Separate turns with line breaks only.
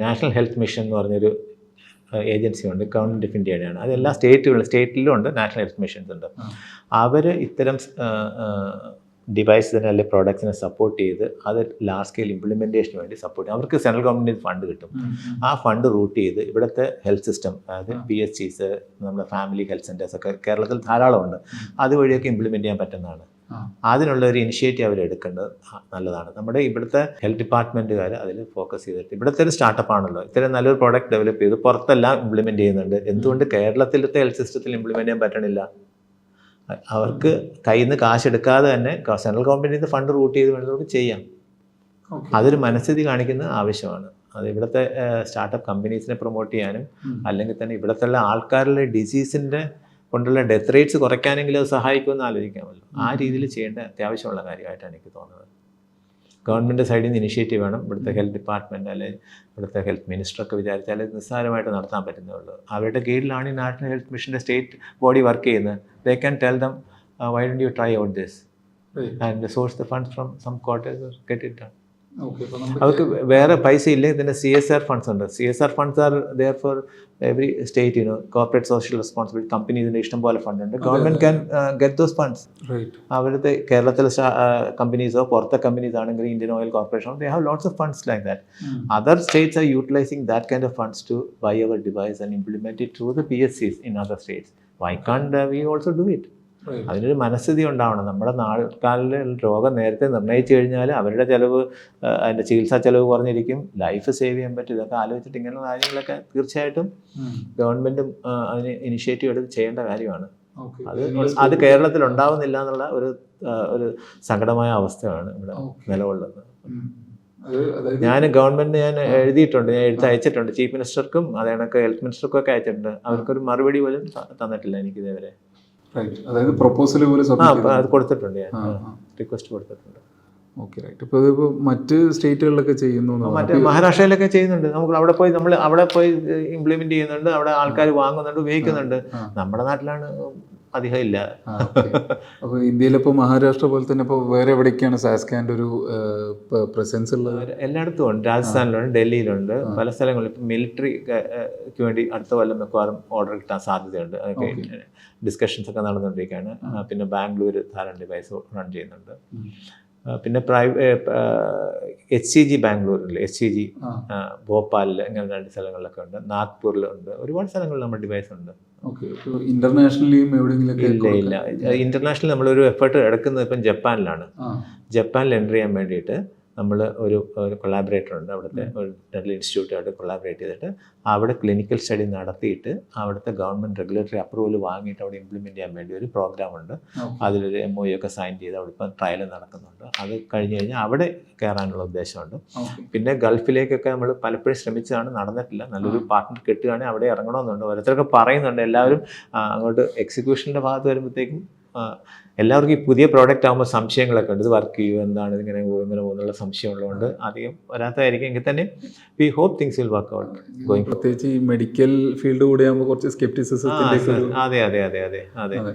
National health mission എന്ന് പറഞ്ഞൊരു agency ഉണ്ട് ഗവൺമെന്റ് ഓഫ് ഇന്ത്യയുടെയാണ്. അതെല്ലാ സ്റ്റേറ്റുകളും സ്റ്റേറ്റിലും ഉണ്ട് നാഷണൽ ഹെൽത്ത് മിഷൻസ് ഉണ്ട്. അവർ ഇത്തരം ഡിവൈസിനെ അല്ലെങ്കിൽ പ്രോഡക്ട്സിനെ സപ്പോർട്ട് ചെയ്ത് അത് ലാർജ് സ്കെയിൽ ഇംപ്ലിമെന്റേഷന് വേണ്ടി സപ്പോർട്ട് ചെയ്യും. അവർക്ക് സെൻട്രൽ ഗവൺമെന്റ് ഫണ്ട് കിട്ടും. ആ ഫണ്ട് റൂട്ട് ചെയ്ത് ഇവിടുത്തെ ഹെൽത്ത് സിസ്റ്റം അതായത്. പി എസ് സിസ് നമ്മുടെ ഫാമിലി ഹെൽത്ത് സെന്റേഴ്സ് ഒക്കെ കേരളത്തിൽ ധാരാളമുണ്ട്. അതുവഴിയൊക്കെ ഇംപ്ലിമെന്റ് ചെയ്യാൻ പറ്റുന്നതാണ്. അതിനുള്ള ഒരു ഇനിഷ്യേറ്റീവ് അവർ എടുക്കേണ്ടത് നല്ലതാണ്. നമ്മുടെ ഇവിടുത്തെ ഹെൽത്ത് ഡിപ്പാർട്ട്മെന്റുകാർ അതിൽ ഫോക്കസ് ചെയ്തിട്ട് ഇവിടുത്തെ ഒരു സ്റ്റാർട്ടപ്പ് ആണല്ലോ. ഇത്രയും നല്ലൊരു പ്രോഡക്റ്റ് ഡെവലപ്പ് ചെയ്ത് പുറത്തെല്ലാം ഇംപ്ലിമെന്റ് ചെയ്യുന്നുണ്ട്. എന്തുകൊണ്ട് കേരളത്തിലത്തെ ഹെൽത്ത് സിസ്റ്റത്തിൽ ഇംപ്ലിമെന്റ് ചെയ്യാൻ പറ്റണില്ല? അവർക്ക് കയ്യിൽ നിന്ന് കാശ് എടുക്കാതെ തന്നെ സെൻട്രൽ ഗവൺമെന്റിൽ നിന്ന് ഫണ്ട് റൂട്ട് ചെയ്ത് വേണമെങ്കിൽ ചെയ്യാം. അതൊരു മനസ്ഥിതി കാണിക്കുന്ന ആവശ്യമാണ്. അത് ഇവിടുത്തെ സ്റ്റാർട്ടപ്പ് കമ്പനീസിനെ പ്രൊമോട്ട് ചെയ്യാനും അല്ലെങ്കിൽ തന്നെ ഇവിടുത്തെ ആൾക്കാരിലെ ഡിസീസിന്റെ കൊണ്ടുള്ള ഡെത്ത് റേറ്റ്സ് കുറയ്ക്കാനെങ്കിലും അത് സഹായിക്കുമെന്ന് ആലോചിക്കാമല്ലോ. ആ രീതിയിൽ ചെയ്യേണ്ട അത്യാവശ്യമുള്ള കാര്യമായിട്ടാണ് എനിക്ക് തോന്നുന്നത്. ഗവൺമെന്റ് സൈഡിൽ നിന്ന് ഇനിഷ്യേറ്റീവ് വേണം. ഇവിടുത്തെ ഹെൽത്ത് ഡിപ്പാർട്ട്മെന്റ് അല്ലെങ്കിൽ ഇവിടുത്തെ ഹെൽത്ത് മിനിസ്റ്ററൊക്കെ വിചാരിച്ചാൽ നിസ്സാരമായിട്ട് നടത്താൻ പറ്റുന്നുള്ളൂ. അവരുടെ കീഴിലാണ് ഈ നാഷണൽ ഹെൽത്ത് മിഷന്റെ സ്റ്റേറ്റ് ബോഡി വർക്ക് ചെയ്യുന്നത്. They can tell them why don't you try out this and source the funds from some quarters get it done അവർക്ക് വേറെ പൈസ ഇല്ലെങ്കിൽ ഇതിന്റെ സി എസ് ആർ ഫണ്ട്സ് ഉണ്ട്. C S R funds are there for every state you know corporate social responsibility കമ്പനീസിന്റെ ഇഷ്ടം പോലെ fund ഉണ്ട്. Government can get those funds അവിടുത്തെ കേരളത്തിലെ കമ്പനീസോ പുറത്തെ കമ്പനീസ് ആണെങ്കിൽ Indian oil corporation they have lots of funds like that other states are utilizing that kind of funds to buy our device and implement it through the PSCs in other states. Why can't uh, we also do it?
Right
അതിനൊരു മനസ്ഥിതി ഉണ്ടാവണം. നമ്മുടെ നാൾക്കാലിൽ രോഗം നേരത്തെ നിർണയിച്ചു കഴിഞ്ഞാൽ അവരുടെ ചിലവ് അതിന്റെ ചികിത്സാ ചിലവ് കുറഞ്ഞിരിക്കും. ലൈഫ് സേവ് ചെയ്യാൻ പറ്റും. ഇതൊക്കെ ആലോചിച്ചിട്ട് ഇങ്ങനെയുള്ള കാര്യങ്ങളൊക്കെ തീർച്ചയായിട്ടും ഗവൺമെന്റും അതിന് ഇനിഷ്യേറ്റീവ് എടുത്ത് ചെയ്യേണ്ട കാര്യമാണ്. അത് അത് കേരളത്തിൽ ഉണ്ടാവുന്നില്ല എന്നുള്ള ഒരു ഒരു സങ്കടമായ അവസ്ഥയാണ് ഇവിടെ. നിലകൊള്ളുന്നത്. ഞാൻ ഗവൺമെന്റിന് ഞാൻ എഴുതിയിട്ടുണ്ട്. ഞാൻ എഴുത്ത് അയച്ചിട്ടുണ്ട്. ചീഫ് മിനിസ്റ്റർക്കും അതേ കണക്ക് ഹെൽത്ത് മിനിസ്റ്റർക്കും ഒക്കെ അയച്ചിട്ടുണ്ട്. അവർക്കൊരു മറുപടി പോലും തന്നിട്ടില്ല എനിക്ക് ഇതേവരെ
അതായത് പ്രപ്പോസൽ പോലെ
അത് കൊടുത്തിട്ടുണ്ട് ഞാൻ. റിക്വസ്റ്റ് കൊടുത്തിട്ടുണ്ട്.
ഓക്കെ റൈറ്റ് ഇപ്പോൾ ഇതിപ്പോൾ മറ്റ് സ്റ്റേറ്റുകളിലൊക്കെ ചെയ്യുന്നു
മറ്റേ മഹാരാഷ്ട്രയിലൊക്കെ ചെയ്യുന്നുണ്ട്. നമുക്ക് അവിടെ പോയി നമ്മൾ അവിടെ പോയി ഇംപ്ലിമെന്റ് ചെയ്യുന്നുണ്ട്. അവിടെ ആൾക്കാർ വാങ്ങുന്നുണ്ട് ഉപയോഗിക്കുന്നുണ്ട്. നമ്മുടെ നാട്ടിലാണ് അധികം ഇല്ല.
അപ്പോൾ ഇന്ത്യയിലിപ്പോൾ മഹാരാഷ്ട്ര പോലെ തന്നെ ഇപ്പോൾ വേറെ എവിടേക്കാണ് സാസ്കാന്റെ ഒരു പ്രസൻസ് ഉള്ളത്?
എല്ലായിടത്തും ഉണ്ട്. രാജസ്ഥാനിലുണ്ട് ഡൽഹിയിലുണ്ട്. പല സ്ഥലങ്ങളിലും ഇപ്പം മിലിറ്ററിക്ക് വേണ്ടി അടുത്ത കൊല്ലം മിക്കവാറും ഓർഡർ കിട്ടാൻ സാധ്യതയുണ്ട്. അതൊക്കെ ഡിസ്കഷൻസ് ഒക്കെ നടന്നുകൊണ്ടിരിക്കുകയാണ്. പിന്നെ ബാംഗ്ലൂർ ധാരാളം ഡിവൈസ് റൺ ചെയ്യുന്നുണ്ട്. പിന്നെ പ്രൈവ എച്ച് സി ജി ബാംഗ്ലൂരിൽ എച്ച് സി ജി ഭോപ്പാലിൽ ഇങ്ങനെ രണ്ട് സ്ഥലങ്ങളിലൊക്കെ ഉണ്ട്. നാഗ്പൂരിലുണ്ട്. ഒരുപാട് സ്ഥലങ്ങളിൽ നമ്മുടെ ഡിവൈസ് ഉണ്ട്. ഇല്ല ഇല്ല. ഇന്റർനാഷണൽ നമ്മളൊരു എഫേർട്ട് എടുക്കുന്നത് ഇപ്പം ജപ്പാനിലാണ്. ജപ്പാനിൽ എൻട്രി ചെയ്യാൻ വേണ്ടിയിട്ട് നമ്മൾ ഒരു ഒരു കൊളാബറേറ്റർ ഉണ്ട് അവിടുത്തെ ഒരു ഡെന്റൽ ഇൻസ്റ്റിറ്റ്യൂട്ടായിട്ട് കൊളാബറേറ്റ് ചെയ്തിട്ട് അവിടെ ക്ലിനിക്കൽ സ്റ്റഡി നടത്തിയിട്ട് അവിടുത്തെ ഗവൺമെന്റ് റെഗുലേറ്ററി അപ്രൂവൽ വാങ്ങിയിട്ട് അവിടെ ഇംപ്ലിമെന്റ് ചെയ്യാൻ വേണ്ടി ഒരു പ്രോഗ്രാം ഉണ്ട്. അതിലൊരു എം ഒ ഒക്കെ സൈൻ ചെയ്ത് അവിടെ ഇപ്പം ട്രയൽ നടക്കുന്നുണ്ട്. അത് കഴിഞ്ഞ് കഴിഞ്ഞാൽ അവിടെ കയറാനുള്ള ഉദ്ദേശമുണ്ട്. പിന്നെ ഗൾഫിലേക്കൊക്കെ നമ്മൾ പലപ്പോഴും ശ്രമിച്ചതാണ് നടന്നിട്ടില്ല. നല്ലൊരു പാർട്ട്ണർ കിട്ടുകയാണെങ്കിൽ അവിടെ ഇറങ്ങണമെന്നുണ്ട്. ഓരോരുത്തരൊക്കെ പറയുന്നുണ്ട്. എല്ലാവരും അങ്ങോട്ട് എക്സിക്യൂഷന്റെ ഭാഗത്ത് വരുമ്പോഴത്തേക്കും എല്ലാവർക്കും ഈ പുതിയ പ്രോഡക്റ്റ് ആകുമ്പോൾ സംശയങ്ങളൊക്കെ ഉണ്ട്. ഇത് വർക്ക് ചെയ്യുമോ എന്താണ് ഇതിങ്ങനെ ഇങ്ങനെ പോകുന്നുള്ള സംശയമുള്ളതുകൊണ്ട് അധികം വരാത്തതായിരിക്കും. എങ്കിൽ തന്നെ we hope things will work out going
പ്രത്യേകിച്ച് ഈ മെഡിക്കൽ ഫീൽഡ് കൂടെ ആകുമ്പോൾ കുറച്ച് സ്കെപ്റ്റിസിസത്തിന്റെ
അതെ അതെ അതെ അതെ.
അതെ.